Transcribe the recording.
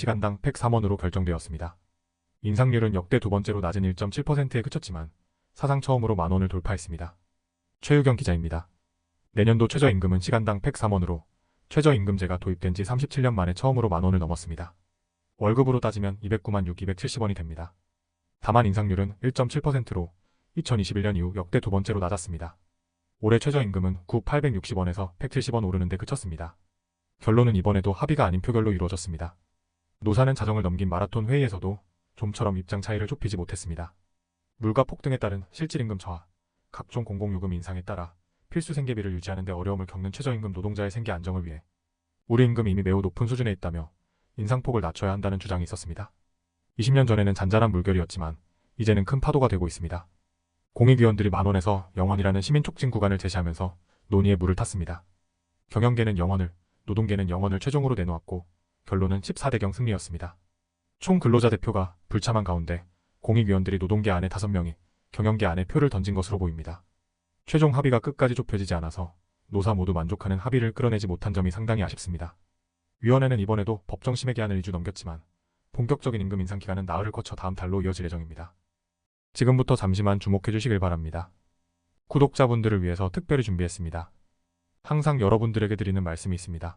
시간당 103원으로 결정되었습니다. 인상률은 역대 두 번째로 낮은 1.7%에 그쳤지만 사상 처음으로 만 원을 돌파했습니다. 최유경 기자입니다. 내년도 최저임금은 시간당 103원으로 최저임금제가 도입된 지 37년 만에 처음으로 만 원을 넘었습니다. 월급으로 따지면 209만 6 270원이 됩니다. 다만 인상률은 1.7%로 2021년 이후 역대 두 번째로 낮았습니다. 올해 최저임금은 9 860원에서 170원 오르는데 그쳤습니다. 결론은 이번에도 합의가 아닌 표결로 이루어졌습니다. 노사는 자정을 넘긴 마라톤 회의에서도 좀처럼 입장 차이를 좁히지 못했습니다. 물가 폭등에 따른 실질임금 저하, 각종 공공요금 인상에 따라 필수 생계비를 유지하는 데 어려움을 겪는 최저임금 노동자의 생계 안정을 위해 우리 임금이 이미 매우 높은 수준에 있다며 인상폭을 낮춰야 한다는 주장이 있었습니다. 20년 전에는 잔잔한 물결이었지만 이제는 큰 파도가 되고 있습니다. 공익위원들이 만원에서 0원이라는 시민 촉진 구간을 제시하면서 논의에 물을 탔습니다. 경영계는 0원을, 노동계는 0원을 최종으로 내놓았고 결론은 14대경 승리였습니다. 총 근로자 대표가 불참한 가운데 공익위원들이 노동계 안에 5명이 경영계 안에 표를 던진 것으로 보입니다. 최종 합의가 끝까지 좁혀지지 않아서 노사 모두 만족하는 합의를 끌어내지 못한 점이 상당히 아쉽습니다. 위원회는 이번에도 법정심의 기한을 2주 넘겼지만 본격적인 임금 인상 기간은 나흘을 거쳐 다음 달로 이어질 예정입니다. 지금부터 잠시만 주목해 주시길 바랍니다. 구독자분들을 위해서 특별히 준비했습니다. 항상 여러분들에게 드리는 말씀이 있습니다.